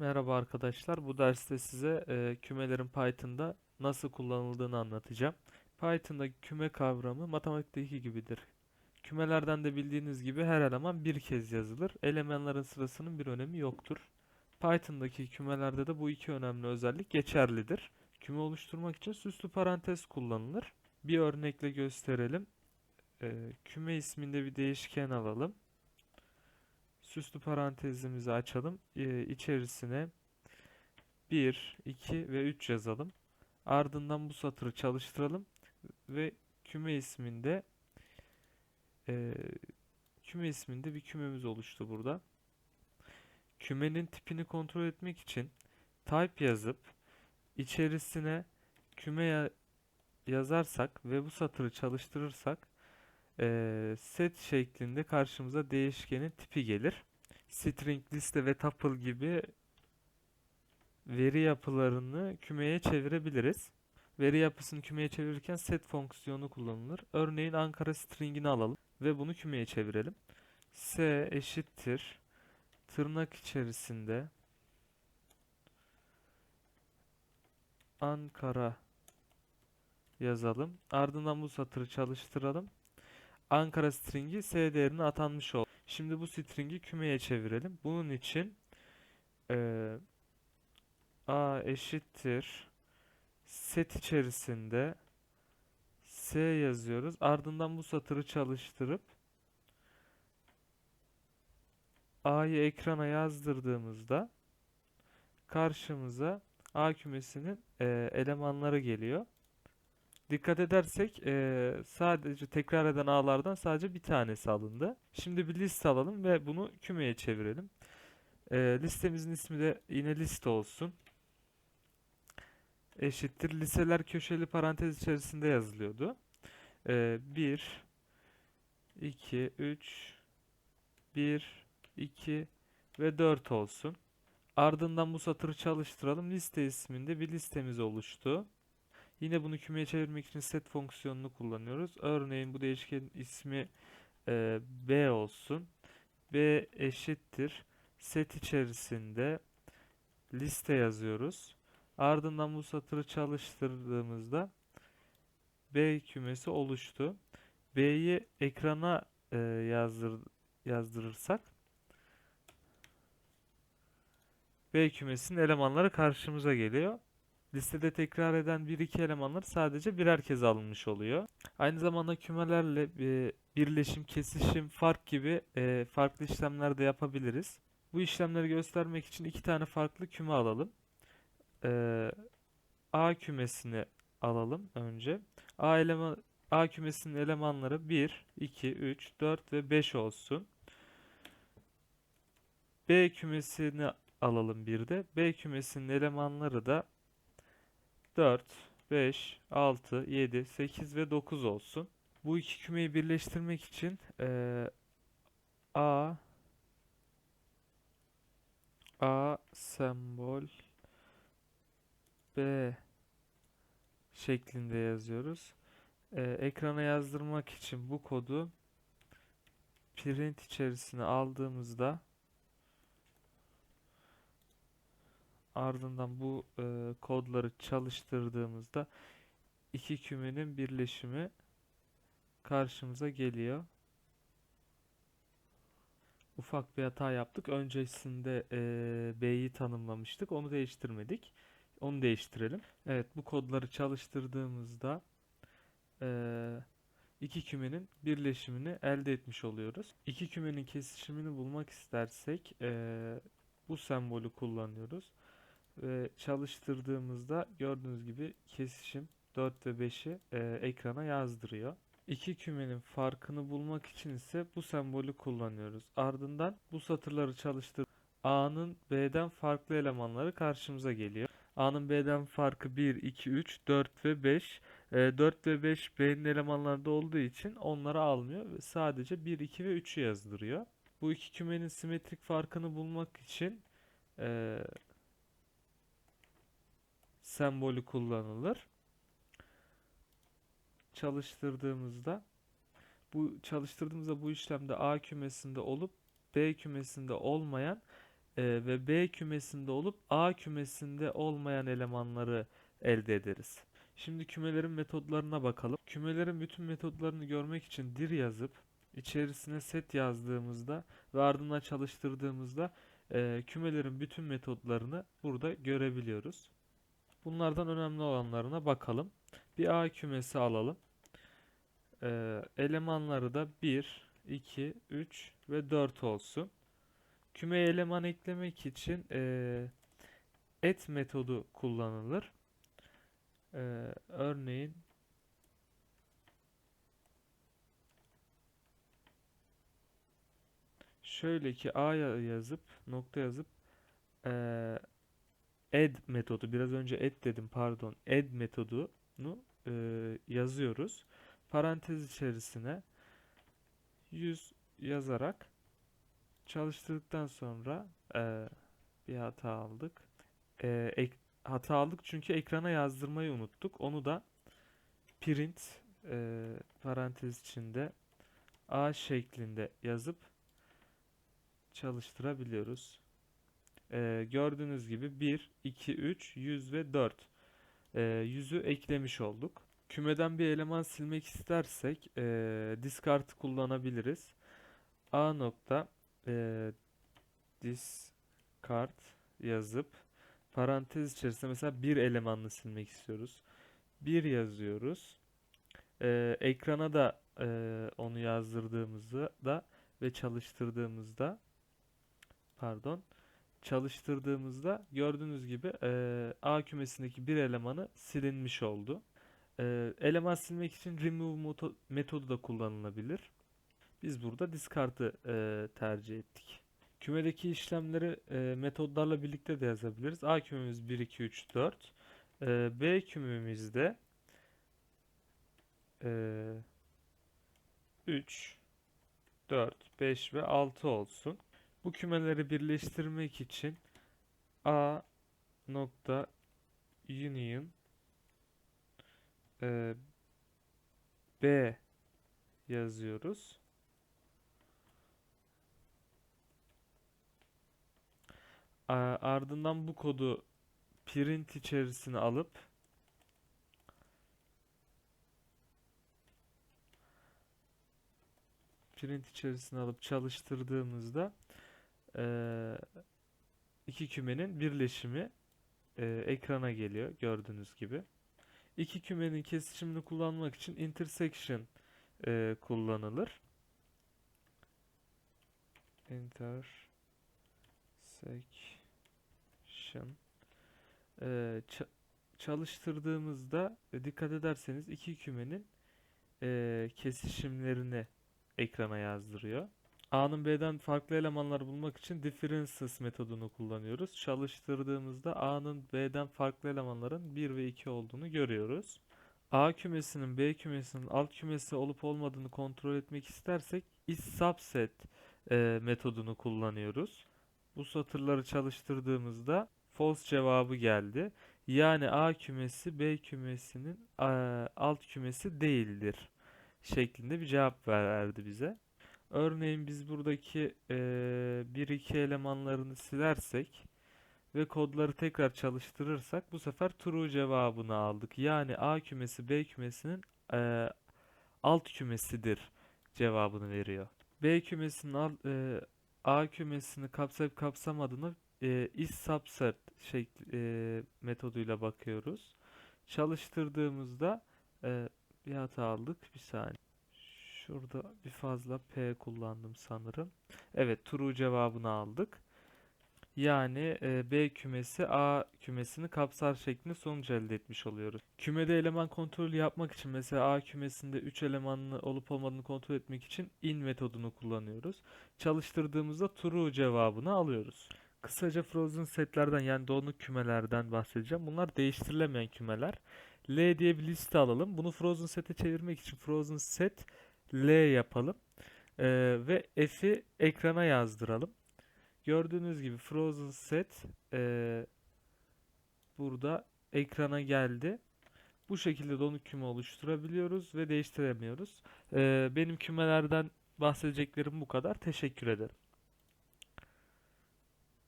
Merhaba arkadaşlar. Bu derste size e, kümelerin Python'da nasıl kullanıldığını anlatacağım. Python'daki küme kavramı matematikteki gibidir. Kümelerden de bildiğiniz gibi her eleman bir kez yazılır. Elemanların sırasının bir önemi yoktur. Python'daki kümelerde de bu iki önemli özellik geçerlidir. Küme oluşturmak için süslü parantez kullanılır. Bir örnekle gösterelim. E, küme isminde bir değişken alalım. Süslü parantezimizi açalım. Ee, içerisine 1, 2 ve 3 yazalım. Ardından bu satırı çalıştıralım ve küme isminde e, küme isminde bir kümemiz oluştu burada. Kümenin tipini kontrol etmek için type yazıp içerisine küme ya- yazarsak ve bu satırı çalıştırırsak eee, set şeklinde karşımıza değişkenin tipi gelir. String, liste ve tuple gibi veri yapılarını kümeye çevirebiliriz. Veri yapısını kümeye çevirirken set fonksiyonu kullanılır. Örneğin Ankara stringini alalım ve bunu kümeye çevirelim. S eşittir tırnak içerisinde Ankara yazalım. Ardından bu satırı çalıştıralım. Ankara stringi S değerine atanmış oldu. Şimdi bu stringi kümeye çevirelim. Bunun için eee, A eşittir set içerisinde S yazıyoruz. Ardından bu satırı çalıştırıp A'yı ekrana yazdırdığımızda karşımıza A kümesinin eee, elemanları geliyor. Dikkat edersek eee, sadece tekrar eden ağlardan sadece bir tanesi alındı. Şimdi bir liste alalım ve bunu kümeye çevirelim. Eee, listemizin ismi de yine liste olsun. Eşittir. Listeler köşeli parantez içerisinde yazılıyordu. Eee 1, 2, 3, 1, 2 ve 4 olsun. Ardından bu satırı çalıştıralım. Liste isminde bir listemiz oluştu. Yine bunu kümeye çevirmek için set fonksiyonunu kullanıyoruz. Örneğin bu değişkenin ismi e, b olsun. b eşittir. Set içerisinde liste yazıyoruz. Ardından bu satırı çalıştırdığımızda b kümesi oluştu. b'yi ekrana e, yazdır, yazdırırsak b kümesinin elemanları karşımıza geliyor. Listede tekrar eden bir iki elemanlar sadece birer kez alınmış oluyor. Aynı zamanda kümelerle e, birleşim, kesişim, fark gibi e, farklı işlemler de yapabiliriz. Bu işlemleri göstermek için iki tane farklı küme alalım. E, A kümesini alalım önce. A eleman A kümesinin elemanları 1, 2, 3, 4 ve 5 olsun. B kümesini alalım bir de. B kümesinin elemanları da 4, 5, 6, 7, 8 ve 9 olsun. Bu iki kümeyi birleştirmek için eee, A A sembol B şeklinde yazıyoruz. Eee, ekrana yazdırmak için bu kodu print içerisine aldığımızda ardından bu e, kodları çalıştırdığımızda iki kümenin birleşimi karşımıza geliyor. Ufak bir hata yaptık. Öncesinde e, B'yi tanımlamıştık. Onu değiştirmedik. Onu değiştirelim. Evet, bu kodları çalıştırdığımızda e, iki kümenin birleşimini elde etmiş oluyoruz. İki kümenin kesişimini bulmak istersek e, bu sembolü kullanıyoruz ve çalıştırdığımızda gördüğünüz gibi kesişim 4 ve 5'i e, ekrana yazdırıyor. İki kümenin farkını bulmak için ise bu sembolü kullanıyoruz. Ardından bu satırları çalıştır A'nın B'den farklı elemanları karşımıza geliyor. A'nın B'den farkı 1, 2, 3, 4 ve 5. E, 4 ve 5 B'nin elemanlarda olduğu için onları almıyor ve sadece 1, 2 ve 3'ü yazdırıyor. Bu iki kümenin simetrik farkını bulmak için e, sembolü kullanılır. Çalıştırdığımızda bu çalıştırdığımızda bu işlemde A kümesinde olup B kümesinde olmayan e, ve B kümesinde olup A kümesinde olmayan elemanları elde ederiz. Şimdi kümelerin metodlarına bakalım. Kümelerin bütün metodlarını görmek için dir yazıp içerisine set yazdığımızda ve ardından çalıştırdığımızda e, kümelerin bütün metodlarını burada görebiliyoruz. Bunlardan önemli olanlarına bakalım. Bir A kümesi alalım. E, elemanları da 1, 2, 3 ve 4 olsun. Kümeye eleman eklemek için e, et metodu kullanılır. E, örneğin şöyle ki A yazıp nokta yazıp e, add metodu biraz önce add dedim pardon add metodunu e, yazıyoruz. Parantez içerisine 100 yazarak çalıştırdıktan sonra e, bir hata aldık. E, ek, hata aldık çünkü ekrana yazdırmayı unuttuk. Onu da print e, parantez içinde a şeklinde yazıp çalıştırabiliyoruz. E, gördüğünüz gibi 1, 2, 3, 100 ve 4 e, 100'ü eklemiş olduk. Kümeden bir eleman silmek istersek e, discard kullanabiliriz. A nokta e, discard yazıp parantez içerisinde mesela bir elemanını silmek istiyoruz. Bir yazıyoruz. E, ekrana da e, onu yazdırdığımızda da ve çalıştırdığımızda pardon çalıştırdığımızda gördüğünüz gibi e, A kümesindeki bir elemanı silinmiş oldu. E, eleman silmek için remove metodu da kullanılabilir. Biz burada discard'ı e, tercih ettik. Kümedeki işlemleri e, metodlarla birlikte de yazabiliriz. A kümemiz 1, 2, 3, 4. E, B kümemizde e, 3, 4, 5 ve 6 olsun. Bu kümeleri birleştirmek için A nokta union e, B yazıyoruz. A- Ardından bu kodu print içerisine alıp print içerisine alıp çalıştırdığımızda eee, iki kümenin birleşimi eee, ekrana geliyor gördüğünüz gibi. İki kümenin kesişimini kullanmak için intersection eee, kullanılır. Intersection Eee, ça- çalıştırdığımızda e, dikkat ederseniz iki kümenin eee, kesişimlerini ekrana yazdırıyor. A'nın B'den farklı elemanlar bulmak için differences metodunu kullanıyoruz. Çalıştırdığımızda A'nın B'den farklı elemanların 1 ve 2 olduğunu görüyoruz. A kümesinin B kümesinin alt kümesi olup olmadığını kontrol etmek istersek is subset e, metodunu kullanıyoruz. Bu satırları çalıştırdığımızda false cevabı geldi. Yani A kümesi B kümesinin e, alt kümesi değildir şeklinde bir cevap verdi bize. Örneğin biz buradaki e, 1-2 elemanlarını silersek ve kodları tekrar çalıştırırsak bu sefer true cevabını aldık. Yani A kümesi B kümesinin e, alt kümesidir cevabını veriyor. B kümesinin alt, e, A kümesini kapsayıp kapsamadığını e, is subset şekli, e, metoduyla bakıyoruz. Çalıştırdığımızda e, bir hata aldık. Bir saniye. Şurada bir fazla P kullandım sanırım. Evet, true cevabını aldık. Yani e, B kümesi A kümesini kapsar şeklinde sonuç elde etmiş oluyoruz. Kümede eleman kontrolü yapmak için mesela A kümesinde 3 elemanlı olup olmadığını kontrol etmek için in metodunu kullanıyoruz. Çalıştırdığımızda true cevabını alıyoruz. Kısaca frozen setlerden yani donuk kümelerden bahsedeceğim. Bunlar değiştirilemeyen kümeler. L diye bir liste alalım. Bunu frozen set'e çevirmek için frozen set L yapalım. Ee, ve F'i ekrana yazdıralım. Gördüğünüz gibi frozen set e, burada ekrana geldi. Bu şekilde donuk küme oluşturabiliyoruz ve değiştiremiyoruz. Ee, benim kümelerden bahsedeceklerim bu kadar. Teşekkür ederim.